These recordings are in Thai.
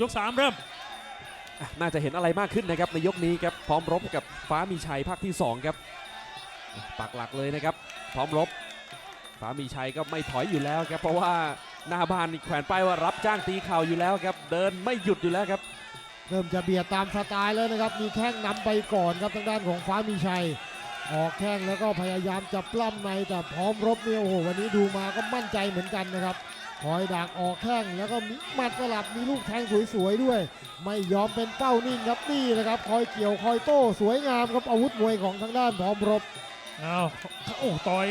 ยกสามเริ่มอะน่าจะเห็นอะไรมากขึ้นนะครับในยกนี้ครับพร้อมรบกับฟ้ามีชัยภาคที่สองครับปักหลักเลยนะครับ พร้อมรบ ฟ้ามีชัยก็ไม่ถอยอยู่แล้วครับเพราะว่าหน้าบ้านนี่แขวนป้ายว่ารับจ้างตีเข่าอยู่แล้วครับ เดินไม่หยุดอยู่แล้วครับ เริ่มจะเบียดตามสไตล์แล้วนะครับ มีแข้งนำไปก่อนครับทางด้านของฟ้ามีชัย ออกแข้งแล้วก็พยายามจะปล้ำในแต่พร้อมรบเนี่ยโอ้โหวันนี้ดูมาก็มั่นใจเหมือนกันนะครับ คอยดักออกแข้งแล้วก็มีหมัดสลับมีลูกแทงสวยๆด้วย ไม่ยอมเป็นเป้านิ่งครับนี่นะครับ คอยเกี่ยวคอยโต้สวยงามครับอาวุธมวยของทางด้านพร้อมรบเอาโอ้ต่อย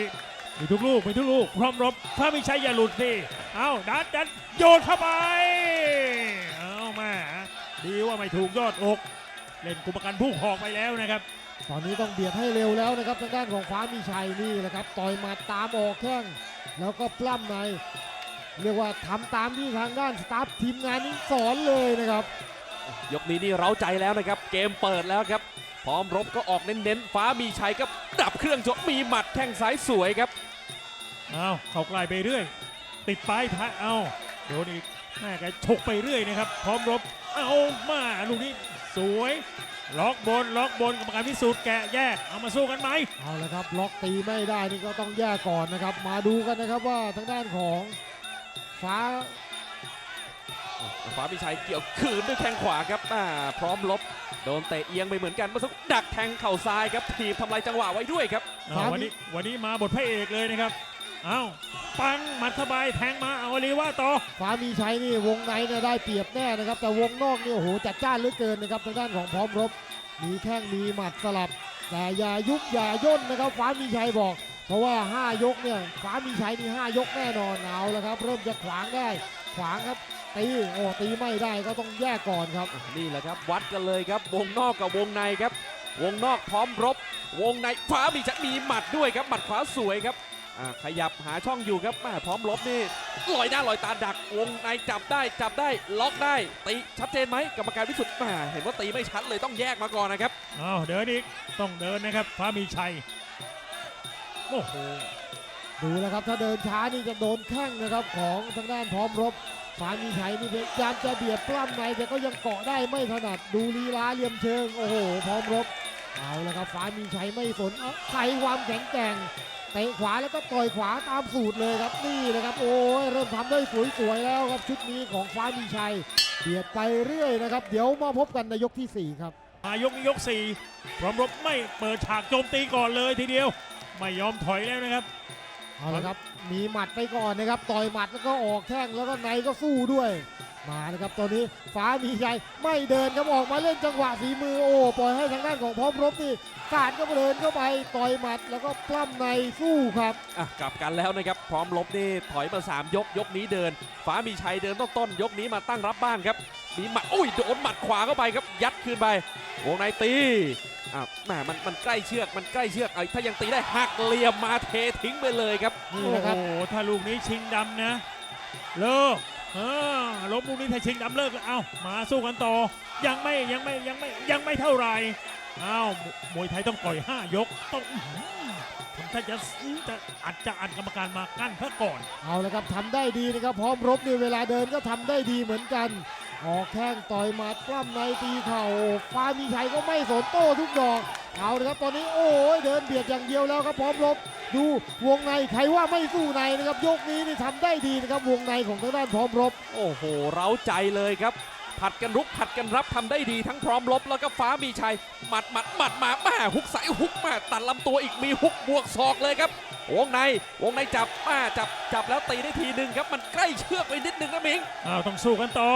มีทุกลูกมีทุกลูกพร้อมรบ ถ้าไม่ใช่อย่าหลุดสิเอาดันดันโยนเข้าไปเอาแม่ดีว่าไม่ถูกยอดอก เล่นกุมกันผู้หอกไปแล้วนะครับตอนนี้ต้องเบียดให้เร็วแล้วนะครับทางด้านของฟ้ามีชัยนี่แหละครับต่อยหมาตามออกแข้งแล้วก็ปล้ำใน เรียกว่าทำตามที่ทางด้านสตาฟทีมงานนี้สอนเลยนะครับ ยกนี้นี่เร้าใจแล้วนะครับ เกมเปิดแล้วครับ พร้อมรบก็ออกเน้นๆ ฟ้ามีชัยก็ดับเครื่องจบมีหมัดแข้งซ้ายสวยครับเอาเข้าใกล้ไปเรื่อย ติดปลายท้ายเอาโดนอีกแม่แกฉกไปเรื่อยนะครับ พร้อมรบเอามาลูกนี้สวยล็อกบนล็อกบนกรรมการพิสูจน์แกะแยกเอามาสู้กันไหมเอาละครับ ล็อกตีไม่ได้นี่ก็ต้องแยกก่อนนะครับ มาดูกันนะครับว่าทางด้านของ ฟ้า ฟ้ามีชัยเกี่ยวคืนด้วยแข้งขวาครับอ่าพร้อมลบ โดนเตะเอียงไปเหมือนกันเมื่อสักครู่ดักแทงเข่าซ้ายครับถีบทำลายจังหวะไว้ด้วยครับอ่าวันนี้วันนี้มาบทพระเอกเลยนะครับเอาปังหมัดเข้าไปแทงมาเอาลีว่าต่อฟ้ามีชัยนี่วงในเนี่ยได้เปรียบแน่นะครับ แต่วงนอกนี่โอ้โหจัดจ้านเหลือเกินนะครับทางด้านของพร้อมรบ มีแข้งมีหมัดสลับ แต่อย่ายุบอย่าย่นนะครับ ฟ้ามีชัยบอก เพราะว่า 5 ยกเนี่ยฟ้ามีชัยนี่5ยกแน่นอนเอาแล้วครับ เริ่มจะขวางได้ ขวางครับตีโอ้ตีไม่ได้ก็ต้องแยกก่อนครับ นี่แหละครับ วัดกันเลยครับ วงนอกกับวงในครับ วงนอกพร้อมรบ วงในฟ้ามีชัยมีหมัดด้วยครับหมัดขวาสวยครับอ่าขยับหาช่องอยู่ครับแม่พร้อมรบนี่ลอยหน้าลอยตาดักวงในจับได้จับได้ล็อกได้ตีชัดเจนไหมกรรมการวิสุทธิ์แม่เห็นว่าตีไม่ชัดเลยต้องแยกมาก่อนนะครับเอาเดินอีกต้องเดินนะครับฟ้ามีชัย โอ้โหดูนะครับถ้าเดินช้านี่จะโดนแข้งนะครับของทางด้านพร้อมรบฟ้ามีชัยนี่พยายามจะเบียดปล้ำในแต่ก็ยังเกาะได้ไม่ถนัดดูลีลาเหลี่ยมเชิงโอ้โหพร้อมรบเอาละครับฟ้ามีชัยไม่สนเอาใส่ความแข็งแกร่งเตะขวาแล้วก็ต่อยขวาตามสูตรเลยครับนี่นะครับโอ้ยเริ่มทำได้สวยๆแล้วครับชุดนี้ของฟ้ามีชัยเบียดไปเรื่อยนะครับ เดี๋ยวมาพบกันในยกที่สี่ครับมายกนี้ยกสี่พร้อมรบไม่เปิดฉากโจมตีก่อนเลยทีเดียว ไม่ยอมถอยแล้วนะครับ เอาละครับ มีหมัดไปก่อนนะครับ ต่อยหมัดแล้วก็ออกแข้งแล้วก็ในก็สู้ด้วย มานะครับตอนนี้ฟ้ามีชัยไม่เดินครับออกมาเล่นจังหวะฝีมือโอ้ปล่อยให้ทางด้านของพร้อมรบนี่สาดก็เดินเข้าไปต่อยหมัดแล้วก็ปล้ำในสู้ครับ อะกลับกันแล้วนะครับ พร้อมลบนี่ถอยมา 3 ยกยกนี้เดิน ฟ้ามีชัยเดินต้นต้นๆยกนี้มาตั้งรับบ้างครับ มีหมัดอุ้ยโดนหมัดขวาเข้าไปครับ ยัดคืนไปวงในตี อะแหมมันมันใกล้เชือกมันใกล้เชือกไอ้ถ้ายังตีได้หักเหลี่ยมมาเททิ้งไปเลยครับนี่โอ้นะคโหรับถ้าลูกนี้ชิงดำนะ เลิกเออล้มลูกนี้ถ้าชิงดำเลิกแล้วเอ้ามาสู้กันต่อ ยังไม่ยังไม่ยังไม่ยังไม่เท่าไหร่เอ้ามวยไทยต้องปล่อย 5 ยกต้องอื้อหือทำถ้าจะจะอัดจะอัดกรรมการมากั้นเพื่อก่อน เอาละครับทำได้ดีนะครับพร้อมรบเนี่ยเวลาเดินก็ทำได้ดีเหมือนกัน ออกแข้งต่อยหมัดปล้ำในตีเข่าฟ้ามีชัยก็ไม่สนโต้ทุกดอกเอาละครับตอนนี้โอ้ยเดินเบียดอย่างเดียวแล้วครับพร้อมรบดูวงในใครว่าไม่สู้ในนะครับยกนี้นี่ทำได้ดีนะครับวงในของทางด้านพร้อมรบ โอ้โห เร้าใจเลยครับ ผัดกันรุกผัดกันรับทำได้ดีทั้งพร้อมลบแล้วก็ฟ้ามีชัยหมัดหมัดหมัดมาแม่ฮุกใส่ฮุกมาตัดลำตัวอีกมีฮุกบวกศอกเลยครับ วงในวงในจับมาจับจับแล้วตีได้ทีหนึ่งครับมันใกล้เชือกไปนิดนึงนะมิงอ้าวต้องสู้กันต่อ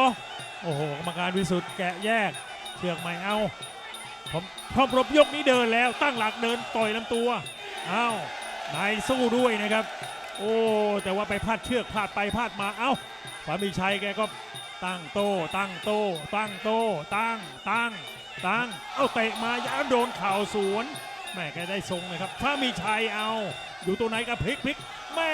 โอ้โหกรรมการวิสุทธ์แกะแยกเชือกไม่เอาผมพร้อมรบยกนี้เดินแล้วตั้งหลักเดินต่อยลำตัวอ้าวนายสู้ด้วยนะครับ โอ้แต่ว่าไปพลาดเชือกพลาดไปพลาดมาเอ้าฟามีชัยแกก็ตั้งโตตั้งโตตั้งโตตั้งตั้งตั้งเอาเตะมายาโดนเข่าสวนแม่แกได้ทรงนะครับฟามีชัยเอาอยู่ตัวไหนก็พลิกพลิกแม่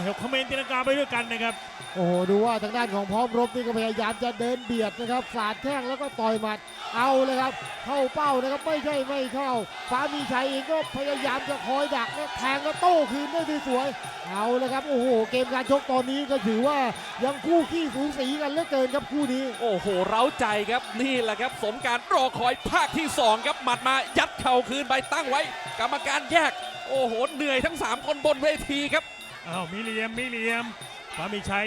เหี่ยวคอมเมนต์ตีลังกาไปด้วยกันนะครับ โอ้โหดูว่าทางด้านของพร้อมรบนี่ก็พยายามจะเดินเบียดนะครับสาดแข้งแล้วก็ต่อยหมัดเอาเลยครับ เข้าเป้านะครับไม่ใช่ไม่เข้าฟ้ามีชัยเองก็พยายามจะคอยดักและแทงแล้วโต้คืนได้สวยๆเอาเลยครับโอ้โหเกมการชกตอนนี้ก็ถือว่ายังคู่ขี้สูสีกันเหลือเกินครับคู่นี้ โอ้โหเร้าใจครับนี่แหละครับ สมการรอคอยภาคที่2ครับหมัดมายัดเข่าคืนไปตั้งไว้ กรรมการแยก โอ้โหเหนื่อยทั้ง 3 คนบนเวทีครับอ้าวมีเหลี่ยมมีเหลี่ยม ฟ้ามีชัย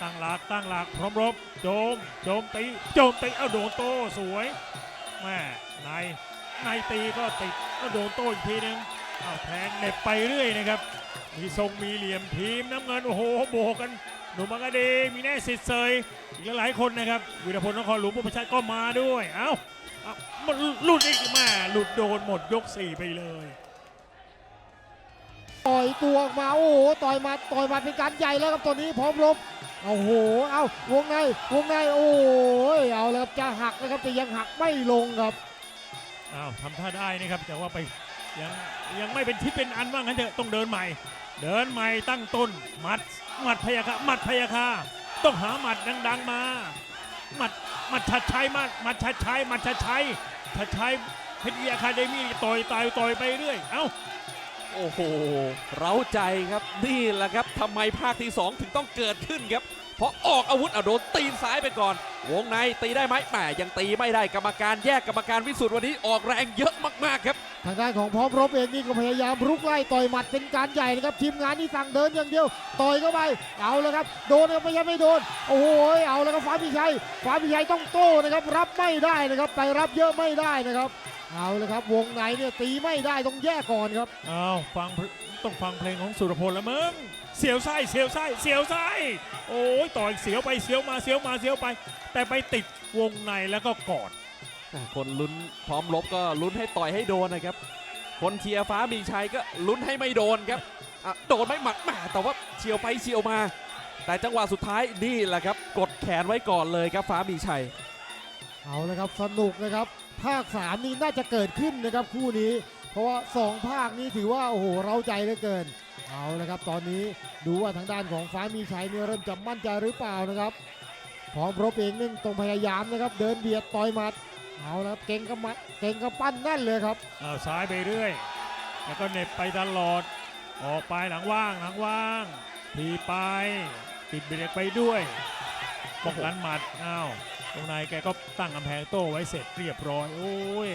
ตั้งหลักตั้งหลักพร้อมรบโจมโจมตีโจมตีเอาโดนโต้สวยแม่ในในตีก็ติดก็โดนโต้อีกทีหนึงเอาแทงเน็บไปเรื่อยนะครับ มีทรงมีเหลี่ยมทีมน้ำเงินโอ้โหโบกกันหนุ่มบังกะดีมีแน่สิทธิ์เซยอีกหลายคนนะครับวีรพลนครหลวงปุพชัยก็มาด้วย เอ้าเอามันหลุดอีกแม่หลุดโดนหมดยกสี่ไปเลย ต่อยตัวออกมา โอ้โห ต่อยมา ต่อยมาเป็นการใหญ่แล้วครับตอนนี้พร้อมรบเอาโห เอาวงใน วงใน โอ้ย เอาแล้วครับจะหักนะครับแต่ยังหักไม่ลงครับ อ้าวทำท่าได้นะครับ แต่ว่าไปยังยังไม่เป็นทิศเป็นอันว่างั้นเถอะต้องเดินใหม่ เดินใหม่ตั้งต้นหมัดหมัดพยาคาหมัดพยาคาต้องหาหมัดดัง ๆมาหมัดหมัดชัดชัยมาหมัดชัดชัยหมัดชัดชัยชัดชัยเพชรวิทยาคาเดมี่ต่อยต่อยต่อยไปเรื่อย เอ้า โอ้โห เร้าใจครับ นี่แหละครับทำไมภาคที่ 2 ถึงต้องเกิดขึ้นครับ เพราะออกอาวุธอะโดนตีนซ้ายไปก่อน วงในตีได้ไหมแหมยังตีไม่ได้กรรมการแยกกรรมการวิสุทธ์วันนี้ออกแรงเยอะมากๆครับ ทางด้านของพร้อมรบเองนี่ก็พยายามรุกไล่ต่อยหมัดเป็นการใหญ่นะครับ ทีมงานนี่สั่งเดินอย่างเดียว ต่อยเข้าไป เอาแล้วครับ โดนนะครับไม่ใช่ไม่โดน โอ้โห เอาแล้วครับฟ้าพิชัยฟ้าพิชัยต้องโต้นะครับ รับไม่ได้นะครับ ไปรับเยอะไม่ได้นะครับ เอาเลยครับวงในเนี่ยตีไม่ได้ต้องแยกก่อนครับอ้าวฟังเพลต้องฟังเพลงของสุรพลแล้วมึงเสียวไส้เสียวไส้เสียวไส้โอ้ยต่อยเสียวไปเสียวมาเสียวมาเสียวไป แต่ไปติดวงในแล้วก็กอดคนลุ้นพร้อมลบก็ลุ้นให้ต่อยให้โดนนะครับ คนเชียร์ฟ้ามีชัยก็ลุ้นให้ไม่โดนครับอะโดนไม่หมัดแหมแต่ว่าเฉียวไปเฉียวมา แต่จังหวะสุดท้ายนี่แหละครับ กดแขนไว้ก่อนเลยครับฟ้ามีชัย เอาลยครับสนุกนะครับ ภาค 3 นี้น่าจะเกิดขึ้นนะครับคู่นี้ เพราะว่า 2 ภาคนี้ถือว่า โอ้โหเราใจเหลือเกิน เอาลยครับ ตอนนี้ดูว่าทางด้านของฟ้ามีชัยเนี่ยเริ่มจะมั่นใจหรือเปล่านะครับพร้อมรบเองนึ่งต้องพยายามนะครับ เดินเบียดต่อยหมัดเอาล้วครับเก่งกับมัดเก่งกับปั้นแน่นเลยครับเอาซ้ายไปเรื่อย แล้วก็เน็บไปตลอด ออกไปหลังว่างหลังว่างทีไป ติดเบรกไปด้วยป้องกันหมัดอ้าว ตรงในแกก็ตั้งกำแพงโต้ไว้เสร็จเรียบร้อย โอ้ย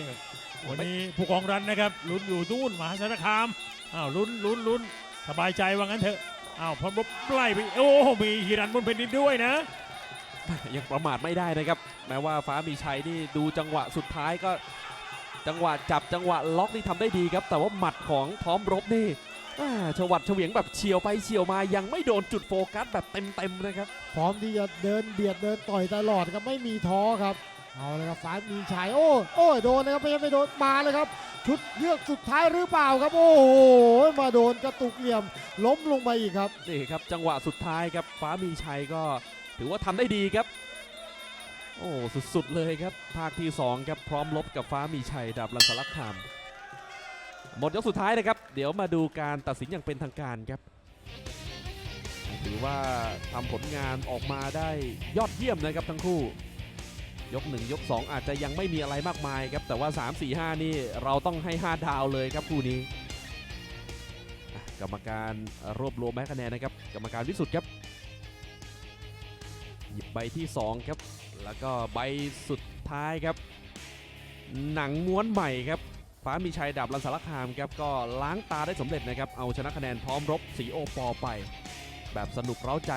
วันนี้ผู้กองรันนะครับลุ้นอยู่นู่นมหาสารคาม อ้าวลุ้นลุ้นลุ้นสบายใจว่างั้นเถอะ อ้าวพร้อมรบไล่ไป โอ้มีฮิรันบนแผ่นดินด้วยนะ ยังประมาทไม่ได้นะครับ แม้ว่าฟ้ามีชัยนี่ดูจังหวะสุดท้ายก็ จังหวะจับจังหวะล็อกนี่ทำได้ดีครับ แต่ว่าหมัดของพร้อมรบนี่อ่า ชวัดเฉวียงแบบเฉียวไปเฉียวมายังไม่โดนจุดโฟกัสแบบเต็มๆนะครับ พร้อมที่จะเดินเบียดเดินต่อยตลอดครับไม่มีท้อครับเอาเลยครับฟ้ามีชัยโอ้โอ้ยโดนนะครับไม่ใช่ไม่โดนมาเลยครับ ชุดเยือกสุดท้ายหรือเปล่าครับ โอ้โหมาโดนกระตุกเหลี่ยม ล้มลงไปอีกครับนี่ครับ จังหวะสุดท้ายครับฟ้ามีชัยก็ถือว่าทำได้ดีครับ โอ้สุดๆเลยครับ ภาคที่2ครับพร้อมลบกับฟ้ามีชัยดับลันสลักคาม หมดยกสุดท้ายนะครับ เดี๋ยวมาดูการตัดสินอย่างเป็นทางการครับ ถือว่าทำผลงานออกมาได้ยอดเยี่ยมนะครับทั้งคู่ ยก 1 ยก 2 อาจจะยังไม่มีอะไรมากมายครับ แต่ว่า 3 4 5 นี่เราต้องให้ 5 ดาวเลยครับคู่นี้ กรรมการรวบรวมแม้คะแนนนะครับ กรรมการวิสุทธ์ครับหยิบใบที่2ครับ แล้วก็ใบสุดท้ายครับ หนังม้วนใหม่ครับ ฟ้ามีชัยดับลันสารคามครับก็ล้างตาได้สำเร็จนะครับเอาชนะคะแนนพร้อมรบสีโอปอไป แบบสนุกเร้าใจ